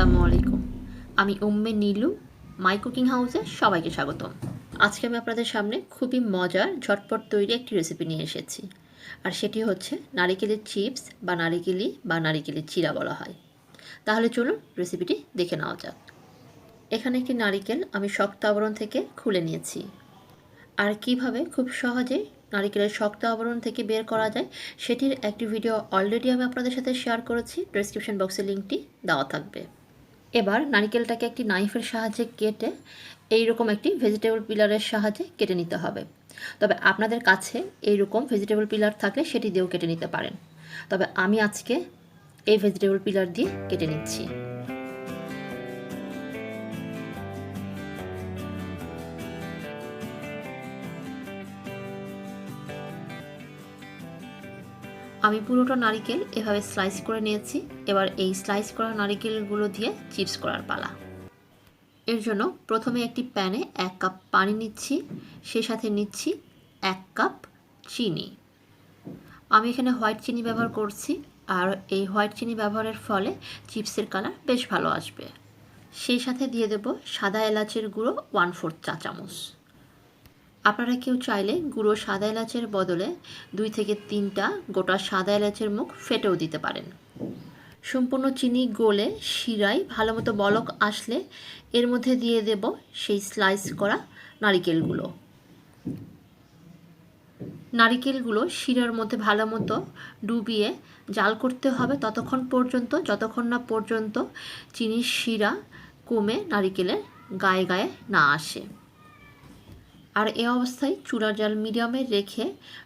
আসসালামু আলাইকুম। আমি উম্মে নীলু, মাই কুকিং হাউসে সবাইকে স্বাগতম। আজকে আমি আপনাদের সামনে খুবই মজার, ঝটপট তৈরি একটি রেসিপি নিয়ে এসেছি। আর সেটি হচ্ছে নারিকেলের চিপস বা নারিকেলি বা নারিকেলের চিরা বলা হয়। তাহলে চলুন রেসিপিটি দেখে নেওয়া যাক। এখানে একটি নারিকেল আমি শক্ত আবরণ থেকে খুলে নিয়েছি। আর কীভাবে খুব সহজে নারিকেলের শক্ত আবরণ থেকে বের করা যায়, সেটির একটি ভিডিও অলরেডি আমি আপনাদের সাথে শেয়ার করেছি। ডেসক্রিপশন বক্সে লিঙ্কটি দেওয়া থাকবে। এবার নারিকেলটাকে একটি নাইফের সাহায্যে কেটে এই রকম একটি ভেজিটেবল পিলারের সাহায্যে কেটে নিতে হবে। তবে আপনাদের কাছে এই রকম ভেজিটেবল পিলার থাকলে সেটি দিয়েও কেটে নিতে পারেন। তবে আমি আজকে এই ভেজিটেবল পিলার দিয়ে কেটে নিচ্ছি। আমি পুরোটা নারিকেল এভাবে স্লাইস করে নিয়েছি। এবার এই স্লাইস করা নারিকেলগুলো দিয়ে চিপস করার পালা। এর জন্য প্রথমে একটি প্যানে এক কাপ পানি নিচ্ছি, সে সাথে নিচ্ছি এক কাপ চিনি। আমি এখানে হোয়াইট চিনি ব্যবহার করছি আর এই হোয়াইট চিনি ব্যবহারের ফলে চিপসের কালার বেশ ভালো আসবে। সেই সাথে দিয়ে দেব সাদা এলাচের গুঁড়ো ওয়ান ফোর্থ চা চামচ। আপনারা কেউ চাইলে গুঁড়ো সাদা এলাচের বদলে দুই থেকে তিনটা গোটা সাদা এলাচের মুখ ফেটেও দিতে পারেন। সম্পূর্ণ চিনি গলে শিরায় ভালো মতো বলক আসলে এর মধ্যে দিয়ে দেব সেই স্লাইস করা নারিকেলগুলো। নারিকেলগুলো শিরার মধ্যে ভালো মতো ডুবিয়ে জাল করতে হবে ততক্ষণ পর্যন্ত, যতক্ষণ না পর্যন্ত চিনির শিরা কমে নারিকেলের গায়ে গায়ে না আসে। আর এ অবস্থায় চুলার জাল মিডিয়ামে রেখে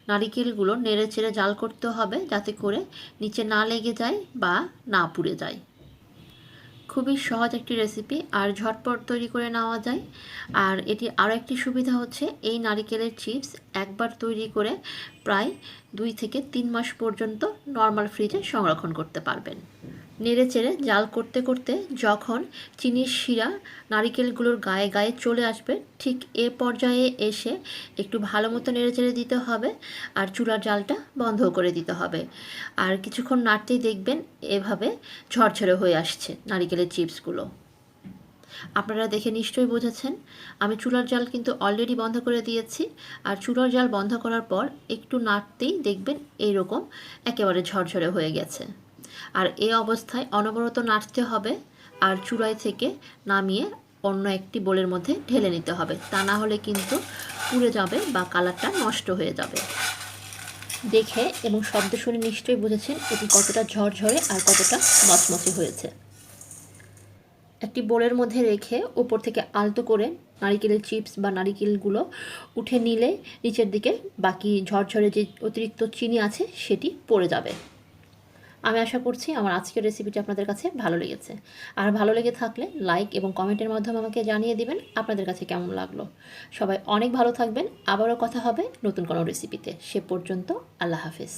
নারিকেলগুলো নেড়ে চেড়ে জাল করতে হবে যাতে করে নিচে না লেগে যায় বা না পুড়ে যায়। খুবই সহজ একটি রেসিপি আর ঝটপট তৈরি করে নেওয়া যায়। আর এটি আরও একটি সুবিধা হচ্ছে, এই নারিকেলের চিপস একবার তৈরি করে প্রায় দুই থেকে তিন মাস পর্যন্ত নর্মাল ফ্রিজে সংরক্ষণ করতে পারবেন। নেড়ে চেড়ে জাল করতে করতে যখন চিনির শিরা নারিকেলগুলোর গায়ে গায়ে চলে আসবে, ঠিক এ পর্যায়ে এসে একটু ভালো মতো নেড়ে চেড়ে দিতে হবে আর চুলার জালটা বন্ধ করে দিতে হবে। আর কিছুক্ষণ নাড়তেই দেখবেন এভাবে ঝরঝরে হয়ে আসছে নারিকেলের চিপসগুলো। আপনারা দেখে নিশ্চয়ই বুঝেছেন, আমি চুলার জাল কিন্তু অলরেডি বন্ধ করে দিয়েছি আর চুলার জাল বন্ধ করার পর একটু নাড়তেই দেখবেন এইরকম একেবারে ঝরঝরে হয়ে গেছে। আর এই অবস্থায় অনবরত নাড়তে হবে আর চূড়ায় থেকে নামিয়ে অন্য একটি বোলের মধ্যে ঢেলে নিতে হবে। তা না হলে কিন্তু পুড়ে যাবে বা কালারটা নষ্ট হয়ে যাবে। দেখে এবং শব্দ শুনে নিশ্চয়ই বুঝেছেন এটি কতটা ঝরঝরে আর কতটা মচমচে হয়েছে। একটি বোলের মধ্যে রেখে ওপর থেকে আলতো করে নারিকেলের চিপস বা নারিকেলগুলো উঠে নিলে নিচের দিকে বাকি ঝরঝরে যে অতিরিক্ত চিনি আছে সেটি পড়ে যাবে। আমি আশা করছি আমার আজকের রেসিপিটি আপনাদের কাছে ভালো লেগেছে। আর ভালো লেগে থাকলে লাইক এবং কমেন্টের মাধ্যমে আমাকে জানিয়ে দিবেন আপনাদের কাছে কেমন লাগল। সবাই অনেক ভালো থাকবেন। আবারও কথা হবে নতুন কোনো রেসিপিতে সে পর্যন্ত আল্লাহ হাফিজ।